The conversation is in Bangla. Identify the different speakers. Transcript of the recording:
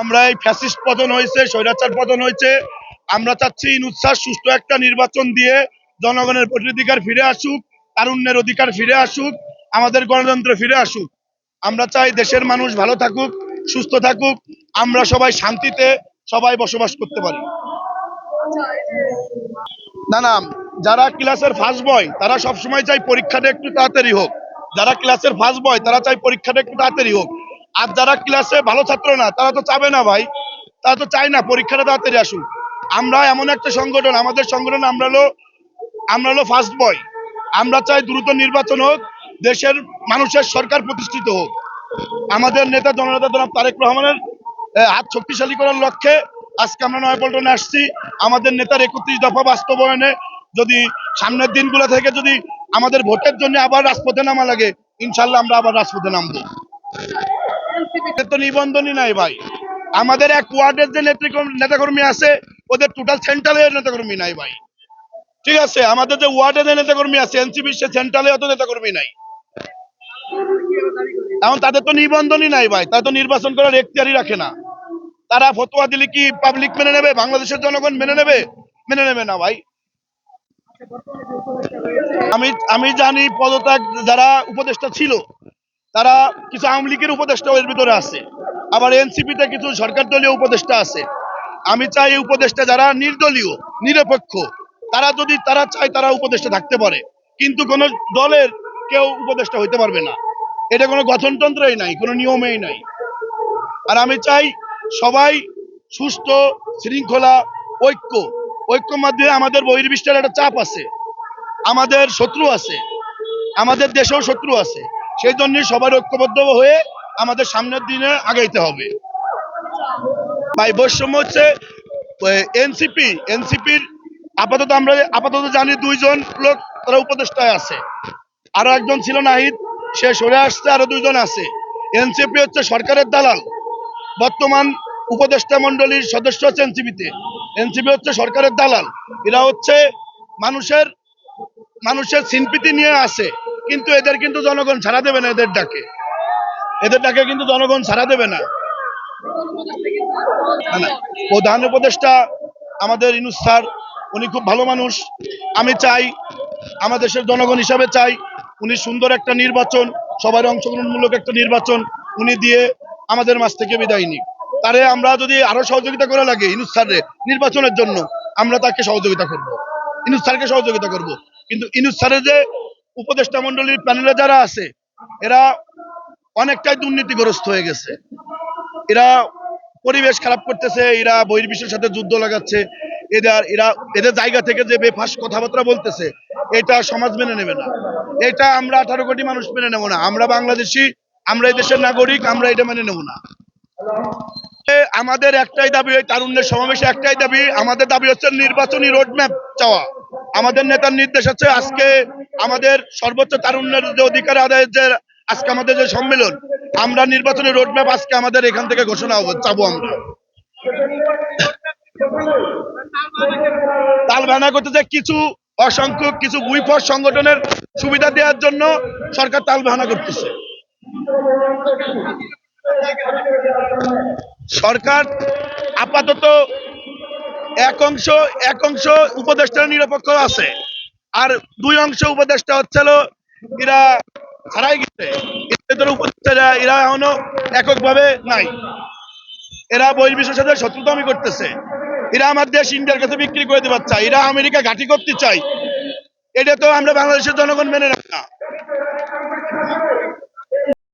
Speaker 1: আমরা এই ফ্যাসিস্ট পতন হয়েছে, স্বৈরাচার পতন হয়েছে। আমরা চাচ্ছি ইনুৎসার সুষ্ঠু একটা নির্বাচন দিয়ে জনগণের ভোটাধিকার ফিরে আসুক, তারুণ্যের অধিকার ফিরে আসুক, আমাদের গণতন্ত্র ফিরে আসুক। আমরা চাই দেশের মানুষ ভালো থাকুক, সুস্থ থাকুক, আমরা সবাই শান্তিতে সবাই বসবাস করতে পারি। না না, যারা ক্লাসের ফার্স্ট বয় তারা সবসময় চাই পরীক্ষাটা একটু তাড়াতাড়ি হোক। যারা ক্লাসের ফার্স্ট বয় তারা চাই পরীক্ষাটা একটু তাড়াতাড়ি হোক। আর যারা ক্লাসে ভালো ছাত্র না, তারা তো চাবে না ভাই। তারা তো চায় না, পরীক্ষাটা তাড়াতাড়ি আসুক। আমরা এমন একটা সংগঠন, আমাদের সংগঠন আমরা হলো আমরা হলো ফার্স্ট বয় আমরা চাই দ্রুত নির্বাচন হোক, দেশের মানুষের সরকার প্রতিষ্ঠিত হোক। আমাদের নেতা জননেতা জনাব তারেক রহমানের হাত শক্তিশালী করার লক্ষ্যে আজকে আমরা নয়াপল্টনে আসছি। আমাদের নেতার একত্রিশ দফা বাস্তবায়নে যদি সামনের দিনগুলো থেকে যদি আমাদের ভোটের জন্য আবার রাজপথে নামা লাগে, ইনশাল্লাহ আমরা আবার রাজপথে নামবো। তো নিবন্ধনই নাই ভাই। আমাদের এক ওয়ার্ডের যে নেতাকর্মী আছে, ওদের টোটাল সেন্ট্রালের নেতাকর্মী নাই ভাই। ঠিক আছে, আমাদের যে ওয়ার্ডে যে নেতাকর্মী আছে এনসিপি সে সেন্ট্রালে অত নেতাকর্মী নাই। এখন তাদের তো নিবন্ধনই নাই ভাই তো নির্বাচন করার এখতিয়ারই রাখে না। তারা ফতোয়া দিলে কি পাবলিক মেনে নেবে? বাংলাদেশের জনগণ মেনে নেবে? মেনে নেবে না ভাই। আমি আমি জানি পদত্যাগ যারা উপদেষ্টা ছিল তারা কিছু আওয়ামী লীগের উপদেষ্টা এর ভিতরে আছে। আবার এনসিপিতে কিছু সরকার দলীয় উপদেষ্টা আছে। আমি চাই এই উপদেষ্টা যারা নির্দলীয়, নিরপেক্ষ, তারা যদি তারা চায় তারা উপদেষ্টা থাকতে পারে। কিন্তু কোন দলের কেউ উপদেষ্টা হইতে পারবে না। এটা কোনো গঠনতন্ত্রই নাই, কোনো নিয়মেই নাই। আর আমি চাই সবাই সুস্থ, শৃঙ্খলা, ঐক্য। ঐক্য মাধ্যমে আমাদের বহির্বিশ্বের একটা চাপ আছে। আমাদের শত্রু আছে। আমাদের দেশেও শত্রু আছে। সেই জন্য সবার ঐক্যবদ্ধ হয়ে আমাদের সামনের দিনে আগাইতে হবে। ভাই, বৈষম্য হচ্ছে এনসিপি, এনসিপির আপাতত আমরা আপাতত জানি দুইজন লোক তারা উপদেষ্টায় আছে। আরও একজন ছিল নাহিদ, সে সরে আসছে, আরও দুইজন আছে। এনসিপি হচ্ছে সরকারের দালাল। বর্তমান উপদেষ্টা মন্ডলীর সদস্য হচ্ছে এনসিপিতে। এনসিপি হচ্ছে সরকারের দালাল। এরা হচ্ছে মানুষের মানুষের সিনপিতি নিয়ে আসে কিন্তু এদের কিন্তু জনগণ ছাড়া দেবে না এদের ডাকে। এদের ডাকে কিন্তু জনগণ ছাড়া দেবে না। প্রধান উপদেষ্টা আমাদের ইনুস স্যার, উনি খুব ভালো মানুষ। আমি চাই, আমার দেশের জনগণ হিসাবে চাই, উনি সুন্দর একটা নির্বাচন সবার অংশগ্রহণমূলক একটা নির্বাচন উনি দিয়ে আমাদের মাছ থেকে বিদায় নিক। তারে আমরা যদি আরও সহযোগিতা করা লাগে ইনুস স্যারের নির্বাচনের জন্য, আমরা তাকে সহযোগিতা করব। ইনুস স্যারকে সহযোগিতা করব। কিন্তু ইনুস স্যারের যে উপদেষ্টা মন্ডলীর প্যানেলে যারা আছে, এরা অনেকটাই দুর্নীতিগ্রস্ত হয়ে গেছে। এরা পরিবেশ খারাপ করতেছে, এরা বহির্বিশ্বের সাথে যুদ্ধ লাগাচ্ছে, এদের, এরা, এদের জায়গা থেকে যে বেফাস কথাবার্তা বলতেছে, এটা সমাজ মেনে নেবে না। এটা আমরা আঠারো কোটি মানুষ মেনে নেব না। আমরা বাংলাদেশি, আমরা এই দেশের নাগরিক, আমরা এটা মেনে নেব না। আমাদের একটাই দাবি ওই তারুণ্যের সমাবেশে একটাই দাবি, আমাদের দাবি হচ্ছে নির্বাচনী রোডম্যাপ চাওয়া। আমাদের নেতার নির্দেশ হচ্ছে আজকে আমাদের সর্বোচ্চ তারুণ্যের যে অধিকার আদায়ের যে আজকে আমাদের যে সম্মেলন, আমরা নির্বাচনী রোডম্যাপ আজকে আমাদের এখান থেকে ঘোষণা চাবো আমরা। তাল ভাঙা করতেছে কিছু অসংখ্য, কিছু উইফর সংগঠনের সুবিধা দেওয়ার জন্য সরকার তাল ভাঙা করতেছে। সরকার আপাতত এক অংশ এক অংশ উপদেষ্টা নিরপেক্ষ আছে। আর দুই অংশ উপদেষ্টা হচ্ছে এরা ছাড়াই গেছে। এদের উপদেষ্টারা এরা এখনও এককভাবে নাই। এরা বহির্বিশ্বের সাথে শত্রুতামি করতেছে। এরা আমার দেশ ইন্ডিয়ার কাছে বিক্রি করে দেবার পারছে এরা আমেরিকা ঘাঁটি করতে চাই এটা তো আমরা বাংলাদেশের জনগণ মেনে রাখা